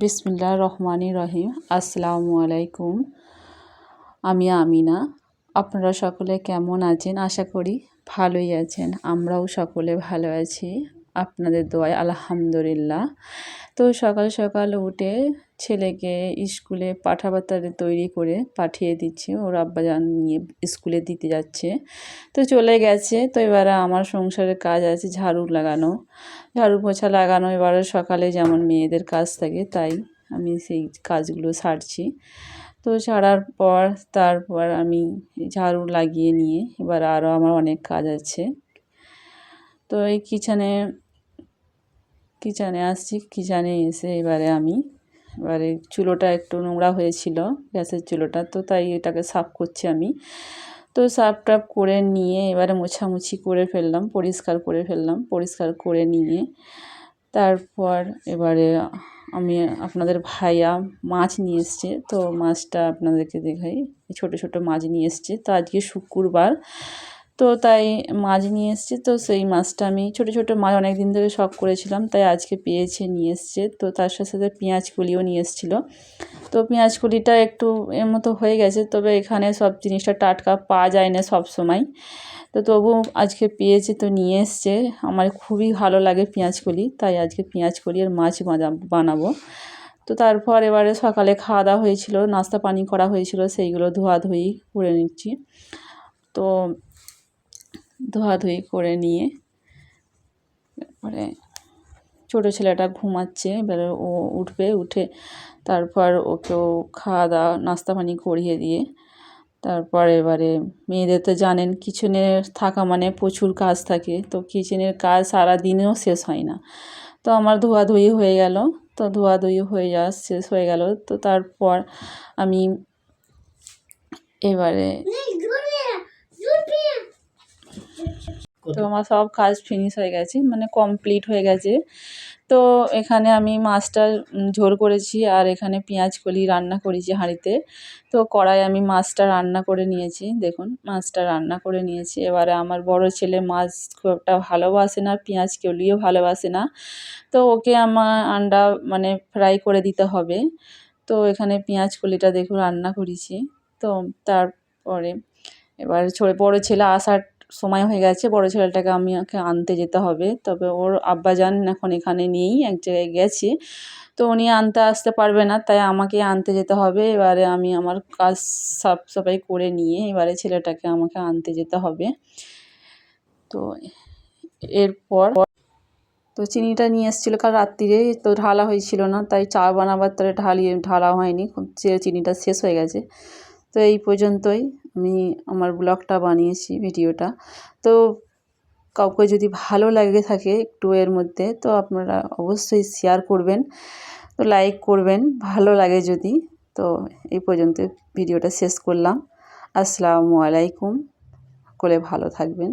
বিসমিল্লাহ রহমানি রহিম। আসসালামু আলাইকুম আমি আমিনা। আপনারা সকলে কেমন আছেন? আশা করি ভালোই আছেন। আমরাও সকলে ভালো আছি। আপনাদের দোয়ায় আলহামদুলিল্লাহ। তো সকাল সকাল উঠে ছেলেকে স্কুলে পাঠাবাতারে তৈরি করে পাঠিয়ে দিচ্ছি। ওর আব্বাজান নিয়ে স্কুলে দিতে যাচ্ছে। তো চলে গেছে। তো এবারে আমার সংসারের কাজ আছে ঝাড়ু লাগানো। ঝাড়ু পোছা লাগানো এবারে সকালে যেমন মেয়েদের কাজ থাকে, তাই আমি সেই কাজগুলো সারছি। তো ছাড়ার পর তারপর আমি ঝাড়ু লাগিয়ে নিয়ে এবার আরও আমার অনেক কাজ আছে। তো এই কিচেনে কিচেনে আসছি কিচেনে এসে এবারে আমি। এবারে চুলোটা একটু নোংরা হয়েছিল, গ্যাসের চুলোটা, তো তাই এটাকে সাফ করছি আমি। তো সাফ টাফ করে নিয়ে এবারে মোছামুছি করে ফেললাম, পরিষ্কার করে ফেললাম, পরিষ্কার করে নিয়ে। তারপর এবারে আমি আপনাদের ভাইয়া মাছ নিয়ে এসছে, তো মাছটা আপনাদেরকে দেখাই। ছোট ছোট মাছ নিয়ে এসছে। তো আজকে শুক্রবার তো তাই মাছ নিয়ে এসছে। তো সেই মাছটা আমি ছোটো ছোটো মাছ অনেক দিন ধরে শখ করেছিলাম, তাই আজকে পেয়েছে নিয়ে এসছে। তো তার সাথে সাথে পেঁয়াজ কলিও নিয়ে এসেছিল। তো পেঁয়াজ কলিটা একটু এর মতো হয়ে গেছে, তবে এখানে সব জিনিসটা টাটকা পাওয়া যায় না সব সময়। তো তবু আজকে পেয়েছে, তো নিয়ে এসছে। আমার খুবই ভালো লাগে পেঁয়াজ কলি, তাই আজকে পেঁয়াজ কলি আর মাছ বানাবো। তো তারপর এবারে সকালে খাওয়া দাওয়া হয়েছিল, নাস্তা পানি করা হয়েছিল, সেইগুলো ধোয়াধুয়ি করে নিচ্ছি। তো ধোয়াধুয়ি করে নিয়ে, তারপরে ছোটো ছেলেটা ঘুমাচ্ছে, এবারে ও উঠবে, উঠে তারপর ওকেও খাওয়া দাওয়া, নাস্তা পানি করিয়ে দিয়ে, তারপর এবারে মেয়েদের তো জানেন কিচেনে থাকা মানে প্রচুর কাজ থাকে, তো কিচেনের কাজ সারা দিনেও শেষ হয় না। তো আমার ধোয়াধুয়ি হয়ে গেল, তো ধোয়াধুয়ি হয়ে যাওয়া শেষ হয়ে গেল, তো তারপর আমি এবারে তো আমার সব কাজ ফিনিশ হয়ে গেছে মানে কমপ্লিট হয়ে গেছে। তো এখানে আমি মাছটা ঝোল করেছি আর এখানে পেঁয়াজ কলি রান্না করেছি হাঁড়িতে। তো কড়াই আমি মাছটা রান্না করে নিয়েছি, দেখুন মাছটা রান্না করে নিয়েছি। এবারে আমার বড় ছেলে মাছ খুব একটা ভালোবাসে না, পেঁয়াজ কলিও ভালোবাসে না। তো ওকে আমার আন্ডা মানে ফ্রাই করে দিতে হবে। তো এখানে পেঁয়াজ কলিটা দেখুন রান্না করেছি। তো তারপরে এবার বড় ছেলে আসার সময় হয়ে গেছে, বড় ছেলেটাকে আমি ওকে আনতে যেতে হবে। তবে ওর আব্বাজান এখন এখানে নেই, এক জায়গায় গেছে। তো উনি আনতে আসতে পারবে না, তাই আমাকে আনতে যেতে হবে। এবারে আমি আমার কাজ সাফ সাফাই করে নিয়ে এবারে ছেলেটাকে আমাকে আনতে যেতে হবে। তো এরপর তো চিনিটা নিয়ে এসেছিল কাল রাত্রিরে, তো ঢালা হয়েছিল না, তাই চা বানাবার তারে ঢালিয়ে, ঢালা হয়নি। খুব চিনিটা শেষ হয়ে গেছে। তো এই পর্যন্তই আমি আমার ব্লগটা বানিয়েছি, ভিডিওটা। তো কাউকে যদি ভালো লাগে থাকে একটু এর মধ্যে, তো আপনারা অবশ্যই শেয়ার করবেন, তো লাইক করবেন, ভালো লাগে যদি, তো এই পর্যন্ত ভিডিওটা শেষ করলাম। আসসালামু আলাইকুম করে ভালো থাকবেন।